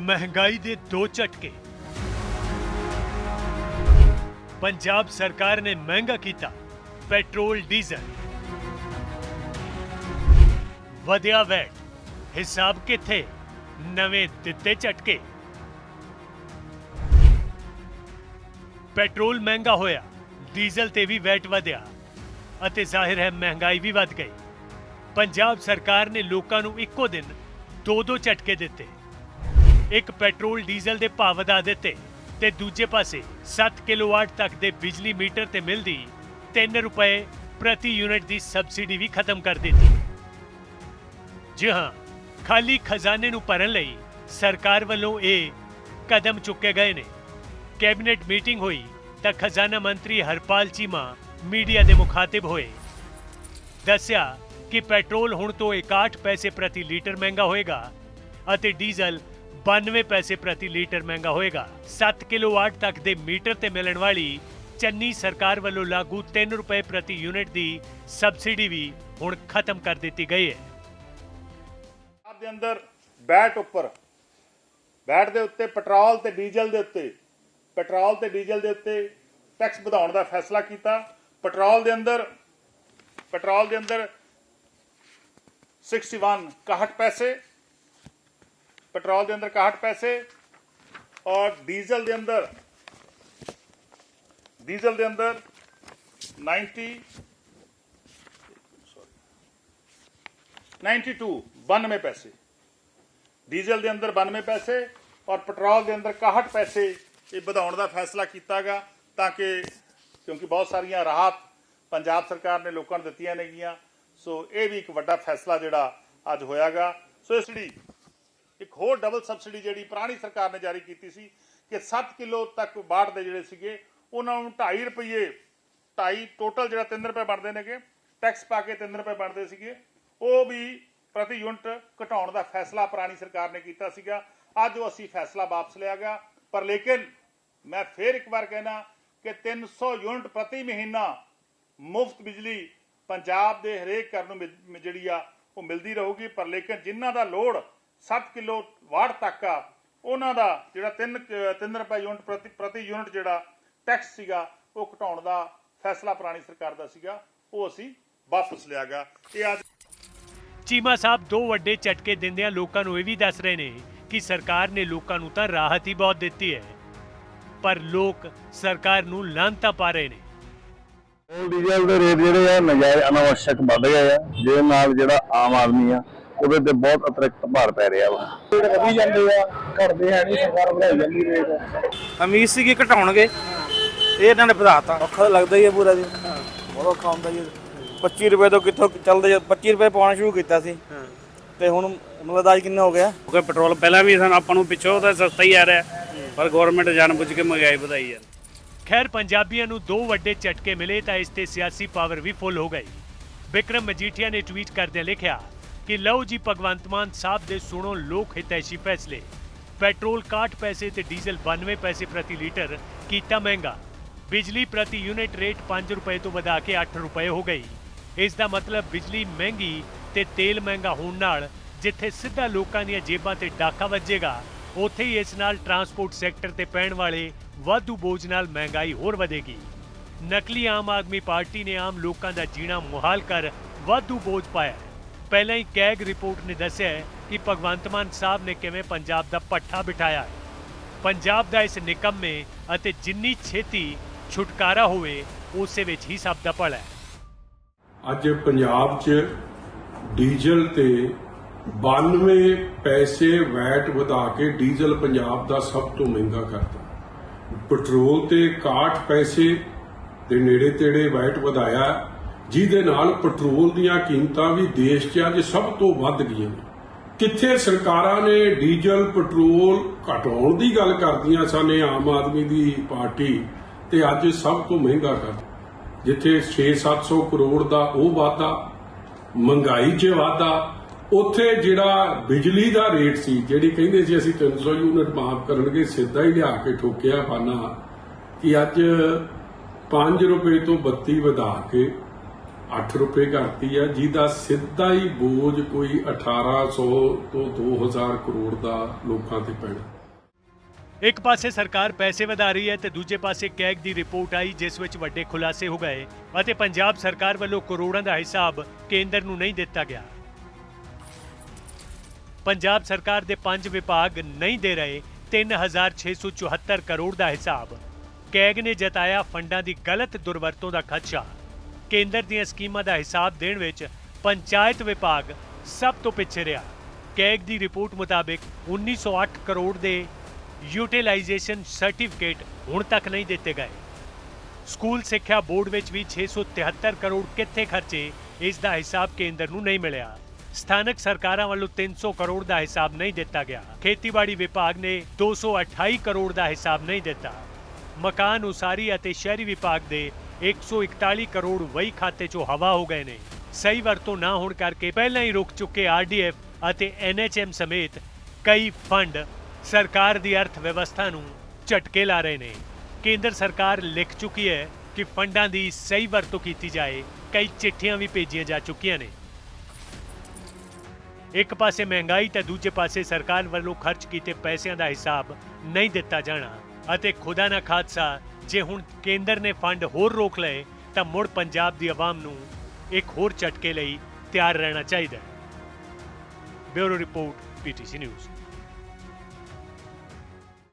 ਮਹਿੰਗਾਈ ਦੇ ਦੋ ਝਟਕੇ। ਪੰਜਾਬ ਸਰਕਾਰ ਨੇ ਮਹਿੰਗਾ ਕੀਤਾ ਪੈਟਰੋਲ, ਡੀਜ਼ਲ। ਵਧਿਆ ਵੈਟ। ਹਿਸਾਬ ਕਿੱਥੇ? ਨਵੇਂ ਦਿੱਤੇ ਝਟਕੇ। ਪੈਟਰੋਲ ਮਹਿੰਗਾ ਹੋਇਆ, ਡੀਜ਼ਲ ਤੇ ਵੀ ਵੈਟ ਵਧਿਆ ਅਤੇ ਜ਼ਾਹਿਰ ਹੈ ਮਹਿੰਗਾਈ ਵੀ ਵੱਧ ਗਈ। ਪੰਜਾਬ ਸਰਕਾਰ ਨੇ ਲੋਕਾਂ ਨੂੰ ਇੱਕੋ ਦਿਨ ਦੋ ਦੋ ਝਟਕੇ ਦਿੱਤੇ। ਇੱਕ ਪੈਟਰੋਲ ਡੀਜ਼ਲ ਦੇ ਭਾਅ ਵਧਾ ਦਿੱਤੇ ਤੇ ਦੂਜੇ ਪਾਸੇ 7 ਕਿਲੋਵਾਟ ਤੱਕ ਦੇ ਬਿਜਲੀ ਮੀਟਰ ਤੇ ਮਿਲਦੀ 3 ਰੁਪਏ ਪ੍ਰਤੀ ਯੂਨਿਟ ਦੀ ਸਬਸਿਡੀ ਵੀ ਖਤਮ ਕਰ ਦਿੱਤੀ। ਜੀ ਹਾਂ, ਖਾਲੀ ਖਜ਼ਾਨੇ ਨੂੰ ਭਰਨ ਲਈ ਸਰਕਾਰ ਵੱਲੋਂ ਇਹ ਕਦਮ ਚੁੱਕੇ ਗਏ ਨੇ। ਕੈਬਨਿਟ ਮੀਟਿੰਗ ਹੋਈ ਤਾਂ ਖਜ਼ਾਨਾ ਮੰਤਰੀ ਹਰਪਾਲ ਚੀਮਾ ਮੀਡੀਆ ਦੇ ਮੁਖਾਤਿਬ ਹੋਏ। ਦੱਸਿਆ ਕਿ ਪੈਟਰੋਲ ਹੁਣ ਤੋਂ 61 ਪੈਸੇ ਪ੍ਰਤੀ ਲੀਟਰ ਮਹਿੰਗਾ ਹੋਏਗਾ ਅਤੇ ਡੀਜ਼ਲ 92 ਪੈਸੇ ਪ੍ਰਤੀ ਲੀਟਰ ਮਹਿੰਗਾ ਹੋਏਗਾ। 7 ਕਿਲੋਵਾਟ ਤੱਕ ਦੇ ਮੀਟਰ ਤੇ ਮਿਲਣ ਵਾਲੀ ਚੰਨੀ ਸਰਕਾਰ ਵੱਲੋਂ ਲਾਗੂ 3 ਰੁਪਏ ਪ੍ਰਤੀ ਯੂਨਿਟ ਦੀ ਸਬਸਿਡੀ ਵੀ ਹੁਣ ਖਤਮ ਕਰ ਦਿੱਤੀ ਗਈ ਹੈ। ਦੇ ਅੰਦਰ ਬੈਟ ਉੱਪਰ, ਬੈਟ ਦੇ ਉੱਤੇ ਪੈਟਰੋਲ ਤੇ ਡੀਜ਼ਲ ਦੇ ਉੱਤੇ, ਪੈਟਰੋਲ ਤੇ ਡੀਜ਼ਲ ਦੇ ਉੱਤੇ ਟੈਕਸ ਵਧਾਉਣ ਦਾ ਫੈਸਲਾ ਕੀਤਾ। ਪੈਟਰੋਲ ਦੇ ਅੰਦਰ, ਪੈਟਰੋਲ ਦੇ ਅੰਦਰ 61 61 ਪੈਸੇ ਪੈਟਰੋਲ ਦੇ ਅੰਦਰ 61 ਪੈਸੇ ਔਰ ਡੀਜ਼ਲ ਦੇ ਅੰਦਰ ਡੀਜ਼ਲ ਦੇ ਅੰਦਰ 90 92 92 ਪੈਸੇ ਡੀਜ਼ਲ ਦੇ ਅੰਦਰ 92 ਪੈਸੇ ਔਰ ਪੈਟਰੋਲ ਦੇ ਅੰਦਰ 61 ਪੈਸੇ ਇਹ ਵਧਾਉਣ ਦਾ ਫੈਸਲਾ ਕੀਤਾਗਾ ਤਾਂ ਕਿ ਕਿਉਂਕਿ ਬਹੁਤ ਸਾਰੀਆਂ ਰਾਹਤ ਪੰਜਾਬ ਸਰਕਾਰ ਨੇ ਲੋਕਾਂ ਨੂੰ ਦਿੱਤੀਆਂ ਨੇਗੀਆਂ ਸੋ ਇਹ ਵੀ ਇੱਕ ਵੱਡਾ ਫੈਸਲਾ ਜਿਹੜਾ ਅੱਜ ਹੋਇਆਗਾ ਸੋ ਇਸ ਲਈ ਇੱਕ ਹੋਰ ਡਬਲ ਸਬਸਿਡੀ ਜਿਹੜੀ ਪੁਰਾਣੀ ਸਰਕਾਰ ਨੇ ਜਾਰੀ ਕੀਤੀ ਸੀ ਕਿ 7 ਕਿਲੋ ਤੱਕ ਬਾੜ ਦੇ ਜਿਹੜੇ ਸੀਗੇ, ਉਹਨਾਂ ਨੂੰ 2.5 ਰੁਪਏ 2.5 ਟੋਟਲ ਜਿਹੜਾ 3 ਰੁਪਏ ਬਣਦੇ ਨੇਗੇ ਟੈਕਸ ਪਾ ਕੇ 3 ਰੁਪਏ ਬਣਦੇ ਸੀਗੇ। ਉਹ ਵੀ ਪ੍ਰਤੀ ਯੂਨਿਟ ਘਟਾਉਣ ਦਾ ਫੈਸਲਾ ਪੁਰਾਣੀ ਸਰਕਾਰ ਨੇ ਕੀਤਾ ਸੀਗਾ। ਅੱਜ ਉਹ ਅਸੀਂ ਫੈਸਲਾ ਵਾਪਸ ਲਿਆ ਗਿਆ। ਪਰ ਲੇਕਿਨ ਮੈਂ ਫੇਰ ਇੱਕ ਵਾਰ ਕਹਿਣਾ ਕਿ 300 ਯੂਨਿਟ ਪ੍ਰਤੀ ਮਹੀਨਾ ਮੁਫਤ ਬਿਜਲੀ ਪੰਜਾਬ ਦੇ ਹਰੇਕ ਘਰ ਨੂੰ ਜਿਹੜੀ ਆ, ਉਹ ਮਿਲਦੀ ਰਹੂਗੀ। ਪਰ ਲੇਕਿਨ ਜਿਨ੍ਹਾਂ ਦਾ ਲੋੜ 7 ਕਿਲੋ ਵਾਟ ਤੱਕ ਆ ਉਹਨਾਂ ਦਾ ਜਿਹੜਾ 3 3 ਰੁਪਏ ਯੂਨਿਟ ਪ੍ਰਤੀ ਪ੍ਰਤੀ ਯੂਨਿਟ ਜਿਹੜਾ ਟੈਕਸ ਸੀਗਾ ਉਹ ਘਟਾਉਣ ਦਾ ਫੈਸਲਾ ਪੁਰਾਣੀ ਸਰਕਾਰ ਦਾ ਸੀਗਾ ਉਹ ਅਸੀਂ ਵਾਪਸ ਲਿਆ ਗਿਆ ਇਹ ਅੱਜ ਚੀਮਾ ਸਾਹਿਬ ਦੋ ਵੱਡੇ ਝਟਕੇ ਦਿੰਦਿਆਂ ਲੋਕਾਂ ਨੂੰ ਇਹ ਵੀ ਦੱਸ ਰਹੇ ਨੇ ਕਿ ਸਰਕਾਰ ਨੇ ਲੋਕਾਂ ਨੂੰ ਤਾਂ ਰਾਹਤ ਹੀ ਬਹੁਤ ਦਿੱਤੀ ਹੈ ਪਰ ਲੋਕ ਸਰਕਾਰ ਨੂੰ ਲਾਂਤਾ ਪਾ ਰਹੇ ਨੇ। ਪੈਟਰੋਲ ਡੀਜ਼ਲ ਦੇ ਰੇਟ ਜਿਹੜੇ ਆ ਨਜਾਇਜ਼ ਅਨਾਵਸ਼ਕ ਵੱਧ ਗਏ ਆ ਜਿਹਦੇ ਨਾਲ ਜਿਹੜਾ ਆਮ ਆਦਮੀ ਆ ਉਹਦੇ ਤੇ ਬਹੁਤ ਅਤਿਰਿਕਤ ਭਾਰ ਪੈ ਰਿਹਾ ਵਾ। ਰੇਟ ਵਧੀ ਜਾਂਦੇ ਆ ਘਟਦੇ ਹੈ ਨਹੀਂ ਸਰਕਾਰ ਵਧਾਈ ਜਾਂਦੀ ਰੇਟ ਉਮੀਦ ਸੀ ਕਿ ਘਟਾਉਣਗੇ। ਇਹ ਇਹਨਾਂ ਨੇ ਵਧਾਤਾ। ਔਖਾ ਲੱਗਦਾ ਹੀ ਹੈ ਪੂਰਾ ਜੀ। ਬਹੁਤ ਔਖਾ ਹੁੰਦਾ ਜੀ। 25 ਰੁਪਏ ਤੋਂ ਕਿੱਥੋਂ ਚੱਲਦੇ 25 ਰੁਪਏ ਪਾਉਣਾ ਸ਼ੁਰੂ ਕੀਤਾ ਸੀ। ਤੇ ਹੁਣ ਮਤਲਬ ਅੱਜ ਕਿੰਨਾ ਹੋ ਗਿਆ? ਕਿਉਂਕਿ ਪੈਟਰੋਲ ਪਹਿਲਾਂ ਵੀ ਸਾਨੂੰ ਆਪਾਂ ਨੂੰ ਪਿੱਛੋਂ ਤਾਂ ਸਸਤਾ ਹੀ ਆ ਰਿਹਾ। ਪਰ ਗਵਰਨਮੈਂਟ ਜਾਣਬੁੱਝ ਕੇ ਮਹਿੰਗਾਈ ਵਧਾਈ ਹੈ ਖੈਰ ਪੰਜਾਬੀਆਂ ਨੂੰ ਦੋ ਵੱਡੇ ਝਟਕੇ ਮਿਲੇ ਤਾਂ ਇਸ ਤੇ ਸਿਆਸੀ ਪਾਵਰ ਵੀ ਫੁੱਲ ਹੋ ਗਈ। ਵਿਕਰਮ ਮਜੀਠੀਆ ਨੇ ਟਵੀਟ ਕਰਦਿਆਂ ਲਿਖਿਆ ਕਿ ਲਓ ਜੀ ਭਗਵੰਤ ਮਾਨ ਸਾਹਿਬ ਦੇ ਸੁਣੋ ਲੋਕ ਹਿਤੈਸ਼ੀ ਫੈਸਲੇ। ਪੈਟਰੋਲ 61 ਪੈਸੇ ਤੇ ਡੀਜ਼ਲ 92 ਪੈਸੇ ਪ੍ਰਤੀ ਲੀਟਰ, ਕੀਤਾ ਮਹਿੰਗਾ। ਬਿਜਲੀ ਪ੍ਰਤੀ ਯੂਨਿਟ ਰੇਟ 5 ਰੁਪਏ ਤੋਂ ਵਧਾ ਕੇ 8 ਰੁਪਏ ਹੋ ਗਈ। ਇਸ ਦਾ ਮਤਲਬ ਬਿਜਲੀ ਮਹਿੰਗੀ ਤੇ ਤੇਲ ਮਹਿੰਗਾ ਹੋਣ ਨਾਲ ਜਿੱਥੇ ਸਿੱਧਾ ਲੋਕਾਂ ਦੀਆਂ ਜੇਬਾਂ ਤੇ ਡਾਕਾ ਵੱਜੇਗਾ, ਉੱਥੇ ਹੀ ਇਸ ਨਾਲ ਟਰਾਂਸਪੋਰਟ ਸੈਕਟਰ ਤੇ ਪੈਣ ਵਾਲੇ ਵਾਧੂ ਬੋਝ ਨਾਲ ਮਹਿੰਗਾਈ ਹੋਰ ਵਧੇਗੀ। ਨਕਲੀ ਆਮ ਆਦਮੀ ਪਾਰਟੀ ਨੇ ਆਮ ਲੋਕਾਂ ਦਾ ਜੀਣਾ ਮੁਹਾਲ ਕਰ ਵਾਧੂ ਬੋਝ ਪਾਇਆ। ਪਹਿਲਾਂ ਹੀ ਕੈਗ ਰਿਪੋਰਟ ਨੇ ਦੱਸਿਆ ਹੈ ਕਿ ਭਗਵੰਤ ਮਾਨ ਸਾਹਿਬ ਨੇ ਕਿਵੇਂ ਪੰਜਾਬ ਦਾ ਪੱਠਾ ਬਿਠਾਇਆ। ਹੈ ਪੰਜਾਬ ਦਾ ਇਸ ਨਿਕੰਮੇ ਅਤੇ ਜਿੰਨੀ ਛੇਤੀ ਛੁਟਕਾਰਾ ਹੋਵੇ, ਉਸੇ ਵਿੱਚ ਹੀ ਸਭ ਦਾ ਭਲਾ ਹੈ। ਅੱਜ ਪੰਜਾਬ 'ਚ ਡੀਜ਼ਲ ਤੇ 92 ਪੈਸੇ ਵੈਟ ਵਧਾ ਕੇ ਡੀਜ਼ਲ ਪੰਜਾਬ ਦਾ ਸਭ ਤੋਂ ਮਹਿੰਗਾ ਕਰਤਾ। ਪੈਟਰੋਲ ਤੇ 61 ਪੈਸੇ ਦੇ ਨੇੜੇ ਤੇੜੇ ਵੈਟ ਵਧਾਇਆ। ਜਿਹਦੇ ਨਾਲ ਪੈਟਰੋਲ ਦੀਆਂ ਕੀਮਤਾਂ ਵੀ ਦੇਸ਼ 'ਚ ਅੱਜ ਸਭ ਤੋਂ ਵੱਧ ਗਈਆਂ। ਕਿੱਥੇ ਸਰਕਾਰਾਂ ਨੇ ਡੀਜ਼ਲ, ਪੈਟਰੋਲ ਘਟਾਉਣ ਦੀ ਗੱਲ ਕਰਦੀਆਂ ਸਨ, ਇਹ ਆਮ ਆਦਮੀ ਦੀ ਪਾਰਟੀ ਤੇ ਅੱਜ ਸਭ ਤੋਂ ਮਹਿੰਗਾ ਕਰ ਜਿੱਥੇ 6-700 ਕਰੋੜ ਦਾ ਉਹ ਵਾਧਾ, ਮਹਿੰਗਾਈ 'ਚ ਵਾਧਾ, ਉੱਥੇ ਜਿਹੜਾ ਬਿਜਲੀ ਦਾ ਰੇਟ ਸੀ, ਜਿਹੜੀ ਕਹਿੰਦੇ ਸੀ ਅਸੀਂ 300 ਯੂਨਿਟ ਮਾਫ ਕਰਨਗੇ, ਸਿੱਧਾ ਹੀ ਲਿਆ ਕੇ ਠੋਕਿਆ ਬਾਨਾ ਕਿ ਅੱਜ 5 ਰੁਪਏ ਤੋਂ 32 ਵਧਾ ਕੇ 8 ਰੁਪਏ ਕਰਤੀ ਆ, ਜਿਹਦਾ ਸਿੱਧਾ ਹੀ ਬੋਝ ਕੋਈ 1800 ਤੋਂ 2000 ਕਰੋੜ ਦਾ ਲੋਕਾਂ ਤੇ ਪੈਣਾ। ਇੱਕ ਪਾਸੇ ਸਰਕਾਰ ਪੈਸੇ ਵਧਾ ਰਹੀ ਹੈ ਤੇ ਦੂਜੇ ਪਾਸੇ ਕੈਗ ਦੀ ਰਿਪੋਰਟ ਆਈ, ਜਿਸ ਵਿੱਚ ਵੱਡੇ ਖੁਲਾਸੇ ਹੋ ਗਏ ਅਤੇ ਪੰਜਾਬ ਸਰਕਾਰ ਵੱਲੋਂ ਕਰੋੜਾਂ ਦਾ ਹਿਸਾਬ ਕੇਂਦਰ ਨੂੰ ਨਹੀਂ ਦਿੱਤਾ ਗਿਆ। ਪੰਜਾਬ ਸਰਕਾਰ ਦੇ ਪੰਜ ਵਿਭਾਗ ਨਹੀਂ ਦੇ ਰਹੇ 3674 ਕਰੋੜ ਦਾ ਹਿਸਾਬ। ਕੈਗ ਨੇ ਜਤਾਇਆ ਫੰਡਾਂ ਦੀ ਗਲਤ ਦੁਰਵਰਤੋਂ ਦਾ ਖਦਸ਼ਾ। ਕੇਂਦਰ ਦੀਆਂ ਸਕੀਮਾਂ ਦਾ ਹਿਸਾਬ ਦੇਣ ਵਿੱਚ ਪੰਚਾਇਤ ਵਿਭਾਗ ਸਭ ਤੋਂ ਪਿੱਛੇ ਰਿਹਾ। ਕੈਗ ਦੀ ਰਿਪੋਰਟ ਮੁਤਾਬਿਕ 1908 ਕਰੋੜ ਦੇ ਯੂਟਿਲਾਈਜੇਸ਼ਨ ਸਰਟੀਫਿਕੇਟ ਹੁਣ ਤੱਕ ਨਹੀਂ ਦਿੱਤੇ ਗਏ। ਸਕੂਲ ਸਿੱਖਿਆ ਬੋਰਡ ਵਿੱਚ ਵੀ 673 ਕਰੋੜ ਕਿੱਥੇ ਖਰਚੇ, ਇਸ ਦਾ ਹਿਸਾਬ ਕੇਂਦਰ ਨੂੰ ਨਹੀਂ ਮਿਲਿਆ। ਸਥਾਨਕ ਸਰਕਾਰਾਂ ਵੱਲੋਂ 300 ਕਰੋੜ ਦਾ ਹਿਸਾਬ ਨਹੀਂ ਦਿੱਤਾ ਗਿਆ। ਖੇਤੀਬਾੜੀ ਵਿਭਾਗ ਨੇ 228 ਕਰੋੜ ਦਾ ਹਿਸਾਬ ਨਹੀਂ ਦਿੱਤਾ। ਮਕਾਨ ਉਸਾਰੀ ਅਤੇ ਸ਼ਹਿਰੀ ਵਿਭਾਗ ਦੇ 141 ਕਰੋੜ ਵਹੀ ਖਾਤੇ 'ਚੋਂ ਹਵਾ ਹੋ ਗਏ ਨੇ ਸਹੀ ਵਰਤੋਂ ਨਾ ਹੋਣ ਕਰਕੇ ਪਹਿਲਾਂ ਹੀ ਰੁਕ ਚੁੱਕੇ ਆਰਡੀਐਫ ਅਤੇ ਐਨਐਚਐਮ ਸਮੇਤ ਕਈ ਫੰਡ ਸਰਕਾਰ ਦੀ ਅਰਥ ਵਿਵਸਥਾ ਨੂੰ ਝਟਕੇ ਲਾ ਰਹੇ ਨੇ ਕੇਂਦਰ ਸਰਕਾਰ ਲਿਖ ਚੁੱਕੀ ਹੈ ਕਿ ਫੰਡਾਂ ਦੀ ਸਹੀ ਵਰਤੋਂ ਕੀਤੀ ਜਾਏ ਕਈ ਚਿੱਠੀਆਂ ਵੀ ਭੇਜੀਆਂ ਜਾ ਚੁੱਕੀਆਂ ਨੇ ਇੱਕ ਪਾਸੇ ਮਹਿੰਗਾਈ ਤੇ ਦੂਜੇ ਪਾਸੇ ਸਰਕਾਰ ਵੱਲੋਂ ਖਰਚ ਕੀਤੇ ਪੈਸਿਆਂ ਦਾ ਹਿਸਾਬ ਨਹੀਂ ਦਿੱਤਾ ਜਾਣਾ ਅਤੇ ਖੁਦਾ ਨਾ ਖਾਦਸਾ ਜੇ ਹੁਣ ਕੇਂਦਰ ਨੇ ਫੰਡ ਹੋਰ ਰੋਕ ਲਏ, ਤਾਂ ਮੁੜ ਪੰਜਾਬ ਦੀ ਆਵਾਮ ਨੂੰ ਇੱਕ ਹੋਰ ਝਟਕੇ ਲਈ ਤਿਆਰ ਰਹਿਣਾ ਚਾਹੀਦਾ ਹੈ। Bureau report, PTC News.